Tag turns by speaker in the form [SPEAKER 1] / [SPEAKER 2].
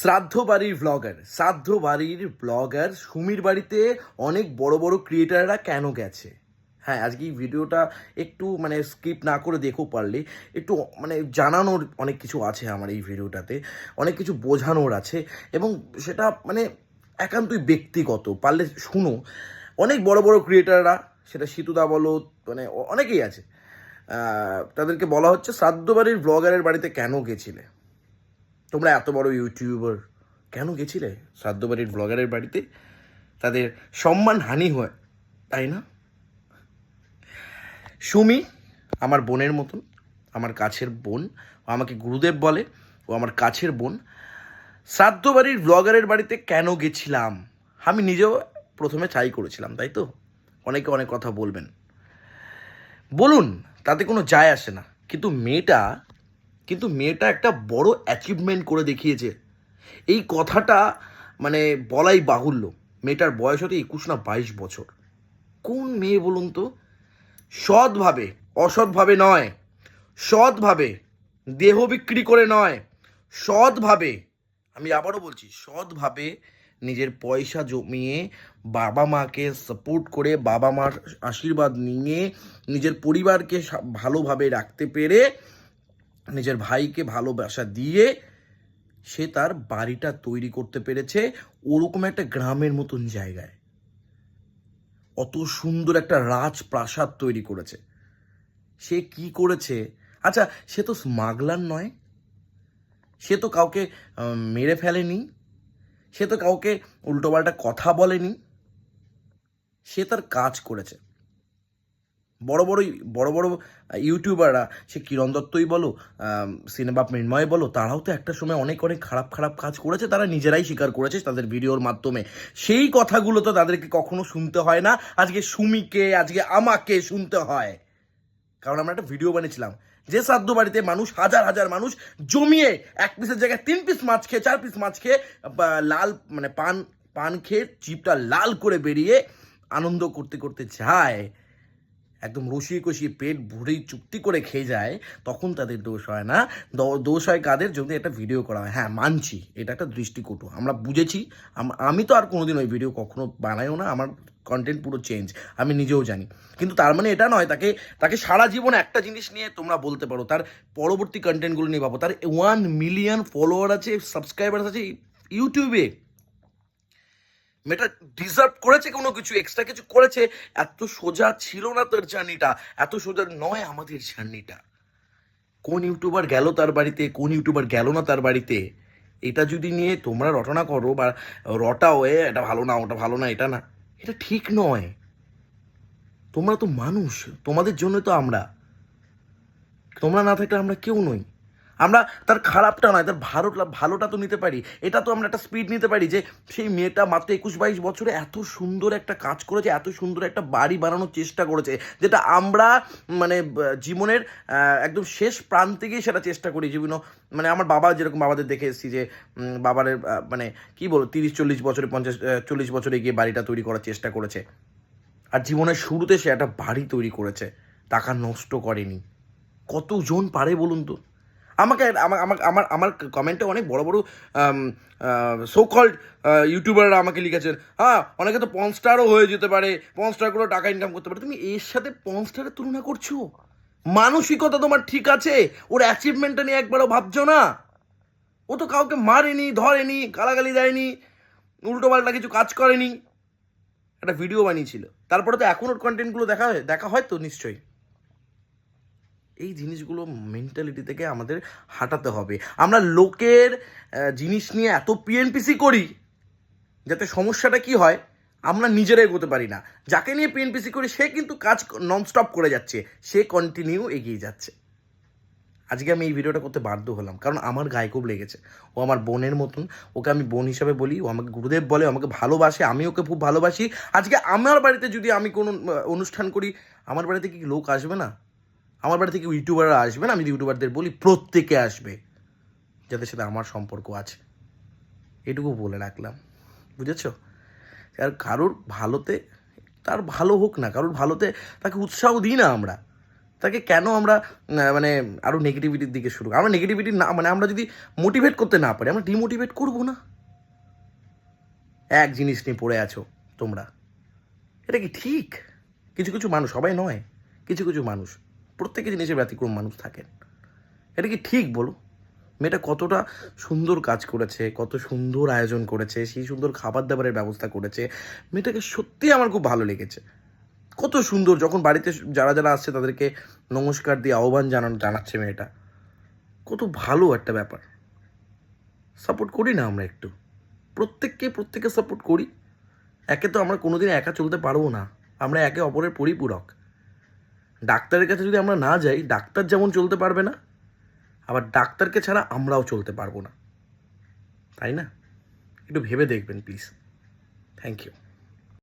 [SPEAKER 1] শ্রাদ্ধ বাড়ির ব্লগার শ্রাদ্ধ বাড়ির ব্লগার সুমির বাড়িতে অনেক বড় বড় ক্রিয়েটাররা কেন গেছে? হ্যাঁ আজকে এই ভিডিওটা একটু মানে স্কিপ না করে দেখো পারলে। একটু মানে জানানোর অনেক কিছু আছে আমার এই ভিডিওটাতে অনেক কিছু বোঝানোর আছে। এবং সেটা মানে একান্তই ব্যক্তিগত। পারলে শুনো, অনেক বড় বড় ক্রিয়েটাররা সেটা সিতুদা বলো মানে অনেকেই আছে। তাদেরকে বলা হচ্ছে শ্রাদ্ধ বাড়ির ব্লগারের বাড়িতে কেন গেছিলে? তোমরা এত বড় ইউটিউবার, কেন গেছিলে শ্রাদ্ধবাড়ির ব্লগারের বাড়িতে? তাদের সম্মান হানি হয়, তাই না? সুমি, আমার বোনের মতন, আমার কাছের বোন, ও আমাকে গুরুদেব বলে, ও আমার কাছের বোন। শ্রাদ্ধবাড়ির ব্লগারের বাড়িতে কেন গেছিলাম? আমি নিজেও প্রথমে চাই করেছিলাম, তাই তো? অনেকে অনেক কথা বলবেন। বলুন, তাতে কোনো যায় আসে না। কিন্তু মেয়েটা কিন্তু মেয়েটা একটা বড় অ্যাচিভমেন্ট করে দেখিয়েছে। এই কথাটা মানে বলাই বাহুল্য। মেয়েটার বয়স হতে একুশ না বাইশ বছর। কোন মেয়ে বলুন তো? সৎভাবে, অসৎভাবে নয়। সৎভাবে, দেহ বিক্রি করে নয়। সৎভাবে, আমি আবারও বলছি, সৎভাবে নিজের পয়সা জমিয়ে বাবা মাকে সাপোর্ট করে, বাবা মার আশীর্বাদ নিয়ে নিজের পরিবারকে ভালোভাবে রাখতে পেরে নিজের ভাইকে ভালোবাসা দিয়ে সে তার বাড়িটা তৈরি করতে পেরেছে ওরকম একটা গ্রামের মতন জায়গায়। অত সুন্দর একটা রাজপ্রাসাদ তৈরি করেছে। সে কি করেছে? আচ্ছা সে তো স্মাগলার নয়। সে তো কাউকে মেরে ফেলেনি। সে তো কাউকে উল্টোপাল্টা কথা বলেনি। সে তার কাজ করেছে। বড় বড় বড় বড় ইউটিউবাররা সে কিরণ দত্তই বলো সিনেমা মৃন্ময় বলো, তারাও তো একটা সময় অনেক অনেক খারাপ খারাপ কাজ করেছে, তারা নিজেরাই স্বীকার করেছে তাদের ভিডিওর মাধ্যমে। সেই কথাগুলো তো তাদেরকে কখনো শুনতে হয় না, আজকে সুমিকে, আজকে আমাকে শুনতে হয়। কারণ আমরা একটা ভিডিও বানিয়েছিলাম, যে শ্রাদ্ধ বাড়িতে মানুষ, হাজার হাজার মানুষ জমিয়ে এক পিসের জায়গায় তিন পিস মাছ খেয়ে, চার পিস মাছ খেয়ে লাল মানে পান পান খেয়ে, চিপটা লাল করে বেরিয়ে আনন্দ করতে করতে যায়। একদম রসিয়ে কষিয়ে পেট ভরেই চুক্তি করে খেয়ে যায়, তখন তাদের দোষ হয় না। দোষ হয় কাদের যদি একটা ভিডিও করা হয়। হ্যাঁ মানছি, এটা একটা দৃষ্টিকটু। আমরা বুঝেছি, আমি তো আর কোনোদিন ওই ভিডিও কখনো বানাইও না, আমার কন্টেন্ট পুরো চেঞ্জ আমি নিজেও জানি। কিন্তু তার মানে এটা নয়, তাকে তাকে সারা জীবন একটা জিনিস নিয়ে তোমরা বলতে পারো, তার পরবর্তী কন্টেন্টগুলো নিয়ে ভাবো। তার ওয়ান মিলিয়ন ফলোয়ার আছে সাবস্ক্রাইবার আছে ইউটিউবে মেয়েটা ডিজার্ভ করেছে কোনো কিছু এক্সট্রা কিছু করেছে। এত সোজা ছিল না তার জার্নিটা এত সোজা নয় আমাদের জার্নিটা কোন ইউটিউবার গেল তার বাড়িতে, কোন ইউটিউবার গেল না তার বাড়িতে, এটা যদি নিয়ে তোমরা রটনা করো বা রটাও, এ, এটা ভালো না, ওটা ভালো না, এটা না, এটা ঠিক নয়। তোমরা তো মানুষ, তোমাদের জন্য তো আমরা। তোমরা না থাকলে আমরা কেউ নই। আমরা তার খারাপটা নয় তার ভালোটা ভালোটা তো নিতে পারি। এটা তো আমরা একটা স্পিড নিতে পারি যে সেই মেয়েটা মাত্র একুশ বাইশ বছরে এত সুন্দর একটা কাজ করেছে এত সুন্দর একটা বাড়ি বানানোর চেষ্টা করেছে যেটা আমরা মানে জীবনের একদম শেষ প্রান্তে গিয়ে সেটা চেষ্টা করি জীবন মানে আমার বাবা যেরকম বাবাদের দেখে এসেছি যে উম, বাবার মানে কি বলব তিরিশ চল্লিশ বছরে পঞ্চাশ চল্লিশ বছরে গিয়ে বাড়িটা তৈরি করার চেষ্টা করেছে। আর জীবনের শুরুতে সে একটা বাড়ি তৈরি করেছে টাকা নষ্ট করেনি। কতজন পারে বলুন তো? আমাকে আমার আমার আমার কমেন্টে অনেক বড় বড় সো কল্ড ইউটিউবাররা আমাকে লিখেছেন হ্যাঁ অনেকে তো পন স্টারও হয়ে যেতে পারে পন স্টার করে টাকা ইনকাম করতে পারে। তুমি এর সাথে পন স্টারের তুলনা করছ? মানসিকতা তোমার ঠিক আছে, ওর অ্যাচিভমেন্টটা নিয়ে একবারও ভাবছ না? ও তো কাউকে মারেনি, ধরেনি, গালাগালি দেয়নি, উল্টো পাল্টা কিছু কাজ করেনি। একটা ভিডিও বানিয়েছিল। তারপরে তো এখন ওর কন্টেন্টগুলো দেখা হয় দেখা হয় তো নিশ্চয়ই। এই জিনিসগুলো মেন্টালিটি থেকে আমাদের হাঁটাতে হবে। আমরা লোকের জিনিস নিয়ে এত পিএনপিসি করি, যাতে সমস্যাটা কি হয়, আমরা নিজেরাই এগোতে পারি না। যাকে নিয়ে পিএনপিসি করি, সে কিন্তু কাজ ননস্টপ করে যাচ্ছে। সে কন্টিনিউ এগিয়ে যাচ্ছে। আজকে আমি এই ভিডিওটা করতে বাধ্য হলাম, কারণ আমার গায়ে খুব লেগেছে। ও আমার বোনের মতন, ওকে আমি বোন হিসাবে বলি, ও আমাকে গুরুদেব বলে আমাকে ভালোবাসে, আমি ওকে খুব ভালোবাসি। আজকে আমার বাড়িতে যদি আমি কোনো অনুষ্ঠান করি, আমার বাড়িতে কি লোক আসবে না? আমার বাড়ি থেকে ইউটিউবাররা আসবেন, আমি ইউটিউবারদের বলি, প্রত্যেকে আসবে, যাদের সাথে আমার সম্পর্ক আছে। এটুকু বলে রাখলাম, বুঝেছ? আর কারোর ভালোতে, তার ভালো হোক না, কারোর ভালোতে তাকে উৎসাহ দিই না আমরা। তাকে কেন আমরা মানে আরও নেগেটিভিটির দিকে শুরু আমরা নেগেটিভিটি না মানে আমরা যদি মোটিভেট করতে না পারি, আমরা ডিমোটিভেট করব না? এক জিনিস নিয়ে পড়ে আছো তোমরা। এটা কি ঠিক? কিছু কিছু মানুষ, সবাই নয়, কিছু কিছু মানুষ। প্রত্যেকে জিনিসের ব্যতিক্রম মানুষ থাকেন। এটা কি ঠিক বলো মেয়েটা কতটা সুন্দর কাজ করেছে, কত সুন্দর আয়োজন করেছে, সেই সুন্দর খাবার দাবারের ব্যবস্থা করেছে, মেয়েটাকে সত্যি আমার খুব ভালো লেগেছে। কত সুন্দর, যখন বাড়িতে যারা যারা আসছে তাদেরকে নমস্কার দিয়ে আহ্বান জানানো, জানাচ্ছে মেয়েটা। কত ভালো একটা ব্যাপার। সাপোর্ট করি না আমরা একটু। প্রত্যেককে প্রত্যেকে সাপোর্ট করি। একে তো আমরা কোনোদিন একা চলতে পারব না। আমরা একে অপরের পরিপূরক। ডাক্তারের কাছে যদি আমরা না যাই, ডাক্তার যেমন চলতে পারবে না, আবার ডাক্তারকে ছাড়া আমরাও চলতে পারব না। তাই না? একটু ভেবে দেখবেন প্লিজ থ্যাংক ইউ